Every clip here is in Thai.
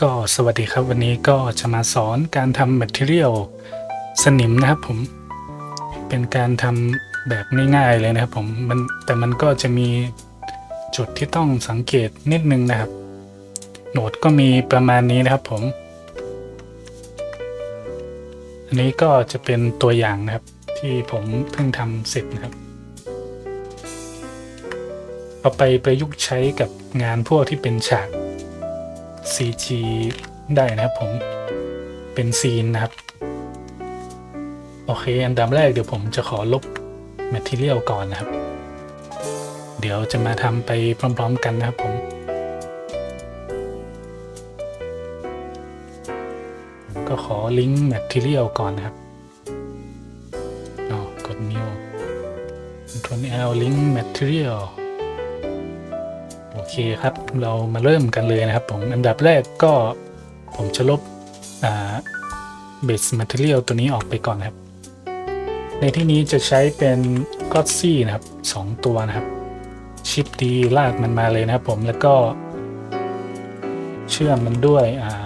ก็สวัสดีครับวันนี้ก็จะมาสอนการทำ material สนิมนะครับผม เป็นการทำแบบง่ายๆเลยนะครับผมมันแต่มันก็จะมีจุดที่ต้องสังเกตนิดนึงนะครับ โหนดก็มีประมาณนี้นะครับผม อันนี้ก็จะเป็นตัวอย่างนะครับ ที่ผมเพิ่งทำเสร็จนะครับเอาไปประยุกต์ใช้กับงานพวกที่เป็นฉาก CG ได้นะครับผมเป็นซีนนะครับ โอเค อันดับแรกเดี๋ยวผมจะขอลบ Material ก่อนนะครับ เดี๋ยวจะมาทำไปพร้อมๆกันนะครับผมก็ขอลิงก์ Material ก่อนนะครับอ๋อกด New Ctrl L Link Material เคครับเรามาเริ่มกันเลยนะครับผมอันดับแรกก็ผมจะลบอ่า base material ตัวนี้ออกไปก่อนนครับ ในที่นี้จะใช้เป็น g o d s y นะครับสองตัวนะครับ ชิปดีลากมันมาเลยนะครับผมแล้วก็ เชื่อมมันด้วยอ่า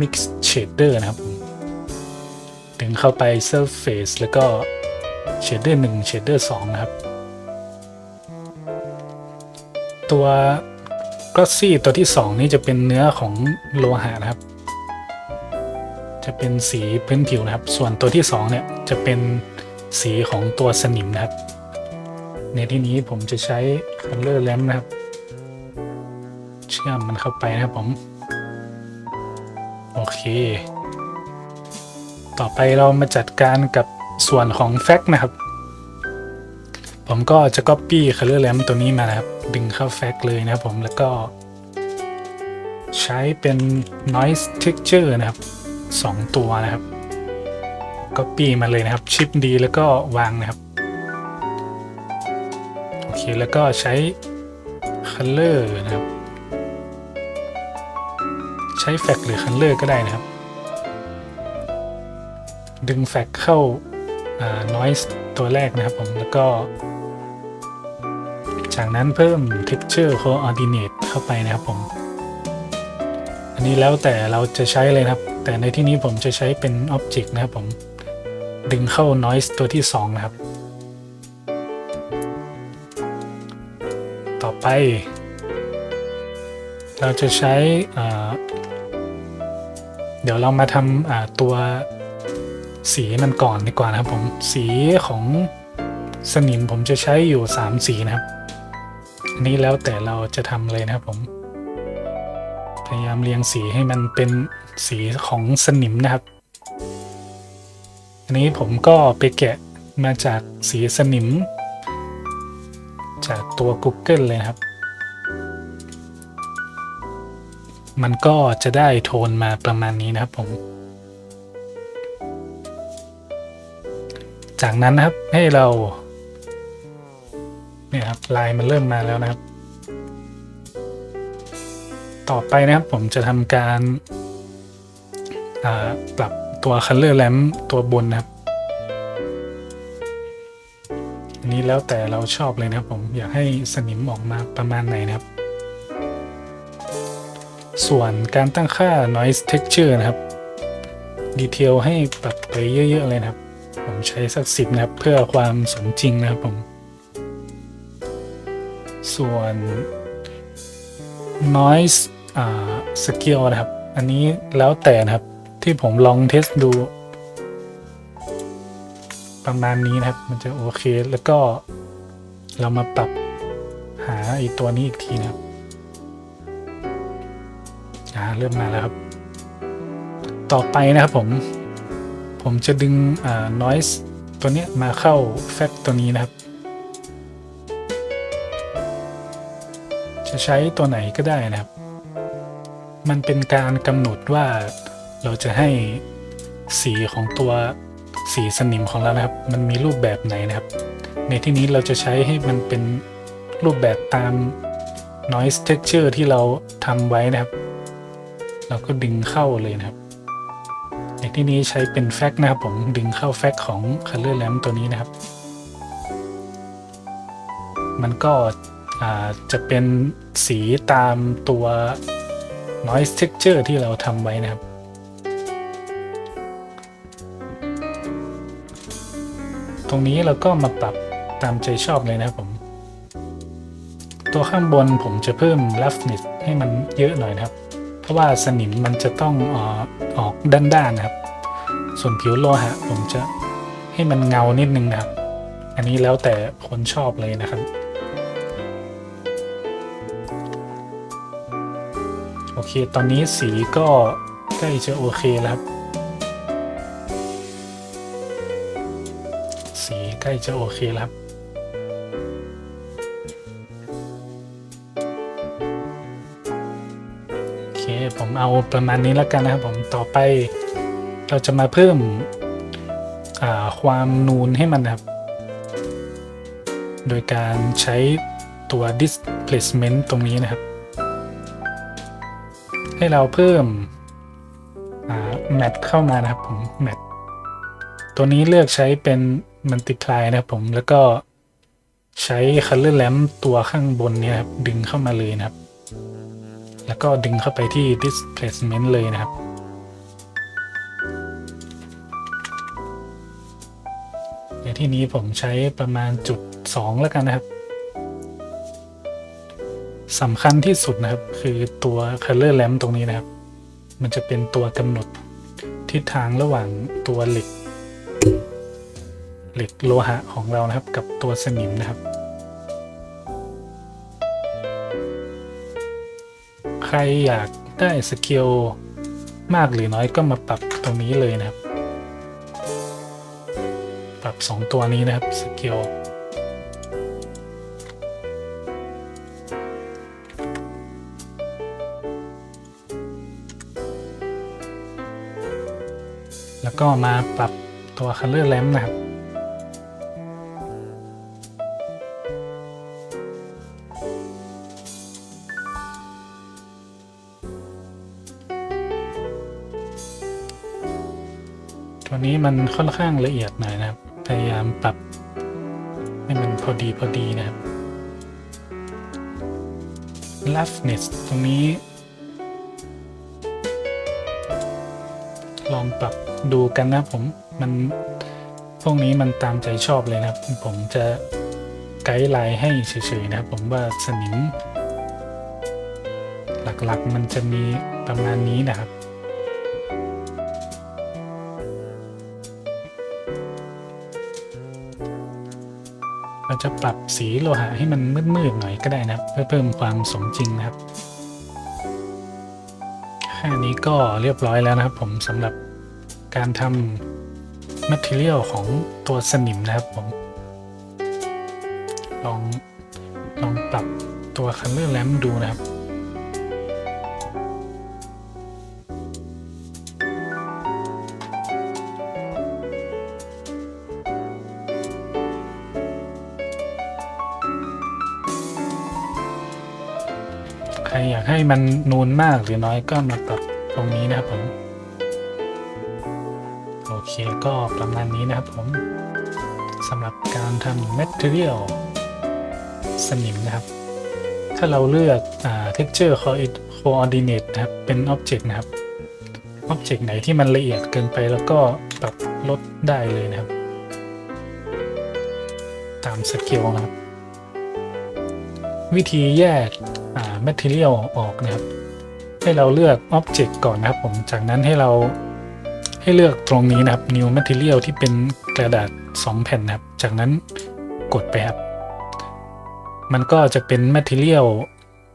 mix shader นะครับผมดึงเข้าไป surface แล้วก็ shader 1 shader 2นะครับ ตัว ก o สซี่ตัวที่ 2 นี่จะเป็นเนื้อของโลหะนะครับ จะเป็นสีพื้นผิวนะครับ ส่วนตัวที่ 2 เนี่ยจะเป็นสีของตัวสนิมนะครับ ในที่นี้ผมจะใช้ color lamp นะครับ เชื่อมมันเข้าไปนะครับผม โอเค ต่อไปเรามาจัดการกับส่วนของแฟกนะครับ ผมก็จะ copy color lamp ตัวนี้มานะครับ ดึงเข้าแฟกเลยนะครับผมแล้วก็ ใช้เป็น noise texture นะครับ 2 ตัวนะครับ copy มาเลยนะครับชิปดีแล้วก็วางนะครับ โอเค แล้วก็ใช้ color นะครับ ใช้แฟกหรือ color ก็ได้นะครับ ดึงแฟกเข้า noise ตัวแรกนะครับผมแล้วก็ จากนั้นเพิ่ม texture coordinate เข้าไปนะครับผม อันนี้แล้วแต่เราจะใช้เลยครับ แต่ในที่นี้ผมจะใช้เป็น object นะครับผม ดึงเข้า noise ตัวที่ 2 นะครับ ต่อไป เราจะใช้ เดี๋ยวเรามาทำตัวสีมันก่อนดีกว่านะครับผม สีของสนิมผมจะใช้อยู่ 3 สีนะครับ อันนี้แล้วแต่เราจะทำเลยนะครับผม พยายามเรียงสีให้มันเป็นสีของสนิมนะครับ อันนี้ผมก็ไปแกะมาจากสีสนิม จากตัว Google เลยนะครับ มันก็จะได้โทนมาประมาณนี้นะครับผมจากนั้นนะครับให้เรา เนี่ยครับลายมันเริ่มมาแล้วนะครับ ต่อไปนะครับผมจะทำการปรับตัว Color Lamp ตัวบนนะครับอันนี้แล้วแต่เราชอบเลยนะครับผมอยากให้สนิมออกมาประมาณไหนนะครับ ส่วนการตั้งค่า noise texture นะครับ ดีเทลให้ปรับไปเยอะ ๆ เลยนะครับ ผมใช้สักสิบนะครับ เพื่อความสมจริงนะครับผม ส่วน noise อ่า scale นะครับ อันนี้แล้วแต่นะครับที่ผมลองเทสดู ประมาณนี้นะครับ มันจะโอเคแล้วก็เรามาปรับหาไอตัวนี้อีกทีนะครับอ่าเริ่มมาแล้วครับ ต่อไปนะครับผม ผมจะดึงอ่า noise ตัวนี้มาเข้า fact ตัวนี้นะครับ จะใช้ตัวไหนก็ได้นะครับ มันเป็นการกำหนดว่าเราจะให้สีของตัวสีสนิมของเรานะครับ มันมีรูปแบบไหนนะครับ ในที่นี้เราจะใช้ให้มันเป็นรูปแบบตาม noise texture ที่เราทำไว้นะครับ เราก็ดึงเข้าเลยนะครับ ในที่นี้ใช้เป็นแฟกนะครับผมดึงเข้าแฟกของ color lamp ตัวนี้นะครับ มันก็ จะเป็นสีตามตัว noise texture ที่เราทำไว้นะครับ ตรงนี้เราก็มาปรับตามใจชอบเลยนะครับผม ตัวข้างบนผมจะเพิ่ม roughness ให้มันเยอะหน่อยนะครับ เพราะว่าสนิมมันจะต้องออกออกด้านๆนะครับ ส่วนผิวโลหะผมจะให้มันเงานิดนึงนะครับ อันนี้แล้วแต่คนชอบเลยนะครับ อเค ตอนนี้สีก็ใกล้จะโอเคแล้วครับ สีใกล้จะโอเคแล้วครับโอเค ผมเอาประมาณนี้แล้วกันนะครับผมต่อไปเราจะมาเพิ่มความนูนให้มันนะครับ โดยการใช้ตัว displacement ตรงนี้นะครับ ให้เราเพิ่มแมทเข้ามานะครับผมแมทตัวนี้เลือกใช้เป็น multiply นะครับผมแล้วก็ใช้ color lamp ตัวข้างบนเนี่ยครับดึงเข้ามาเลยนะครับ แล้วก็ดึงเข้าไปที่ displacement เลยนะครับ ในที่นี้ผมใช้ประมาณจุด 2 แล้วกันนะครับ สำคัญที่สุดนะครับคือตัว color lamp ตรงนี้นะครับ มันจะเป็นตัวกำหนดทิศทางระหว่างตัวเหล็ก เหล็กโลหะของเรานะครับ กับตัวสนิมนะครับ ใครอยากได้สเกลมากหรือน้อยก็มาปรับตรงนี้เลยนะครับ ปรับ 2 ตัวนี้นะครับสเกล แล้วก็มาปรับตัว color lamp นะครับตัวนี้มันค่อนข้างละเอียดหน่อยนะครับ พยายามปรับให้มันพอดีพอดีนะครับ roughness ตรงนี้ ลองปรับดูกันนะผมมันพวกนี้มันตามใจชอบเลยนะครับ ผมจะไกด์ไลน์ให้เฉยๆนะครับ ผมว่าสนิม หลักๆมันจะมีประมาณนี้นะครับเราจะปรับสีโลหะให้มันมืดๆหน่อยก็ได้นะครับ เพื่อเพิ่มความสมจริงนะครับ ค่นี้ก็เรียบร้อยแล้วนะครับ ผมสำหรับการทำ material ของตัวสนิมนะครับผม ลองลองปรับตัว color lamp ดูนะครับ มันนูนมากหรือน้อยก็มาปรับตรงนี้นะครับผม โอเคก็ประมาณนี้นะครับผมสำหรับการทำ material สนิมนะครับ ถ้าเราเลือกอ่า texture coordinate นะครับ เป็น object นะครับ object ไหนที่มันละเอียดเกินไปแล้วก็ปรับลดได้เลยนะครับ ตามสเกลนะครับ วิธีแยก material ออกนะครับ ให้เราเลือก object ก่อนนะครับ ผมจากนั้นให้เราให้เลือกตรงนี้นะครับ new material ที่เป็นกระดาษ 2 แผ่นนะครับ จากนั้นกดไปครับ มันก็จะเป็น material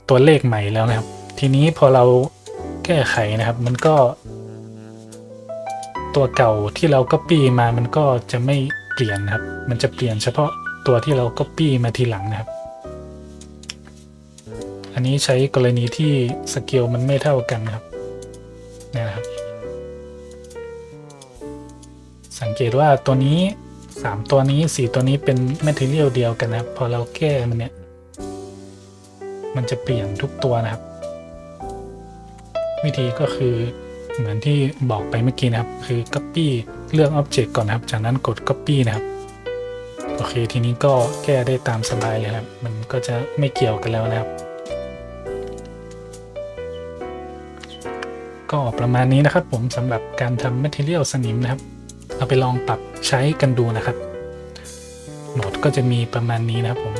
ตัวเลขใหม่แล้วนะครับ ทีนี้พอเราแก้ไขนะครับ มันก็ ตัวเก่าที่เรา copy มามันก็จะไม่เปลี่ยนนะครับ มันจะเปลี่ยนเฉพาะตัวที่เรา copy มาทีหลังนะครับ อันนี้ใช้กรณีที่สเกลมันไม่เท่ากันครับเนี่ยนะครับ สังเกตว่าตัวนี้ 3 ตัวนี้ 4 ตัวนี้เป็น material เดียวกันนะครับ พอเราแก้มันเนี่ย มันจะเปลี่ยนทุกตัวนะครับ วิธีก็คือเหมือนที่บอกไปเมื่อกี้นะครับ คือ copy เลือก object ก่อนนะครับ จากนั้นกด copy นะครับ โอเค ทีนี้ก็แก้ได้ตามสบายเลยครับ มันก็จะไม่เกี่ยวกันแล้วนะครับ ก็ประมาณนี้นะครับผมสำหรับการทำ Material สนิมนะครับ เอาไปลองปรับใช้กันดูนะครับโหมดก็จะมีประมาณนี้นะครับผม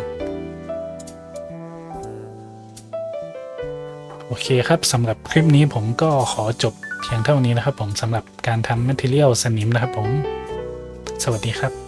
โอเคครับสำหรับคลิปนี้ผมก็ขอจบเพียงเท่านี้นะครับผมสำหรับการทำ Material สนิมนะครับผม สวัสดีครับ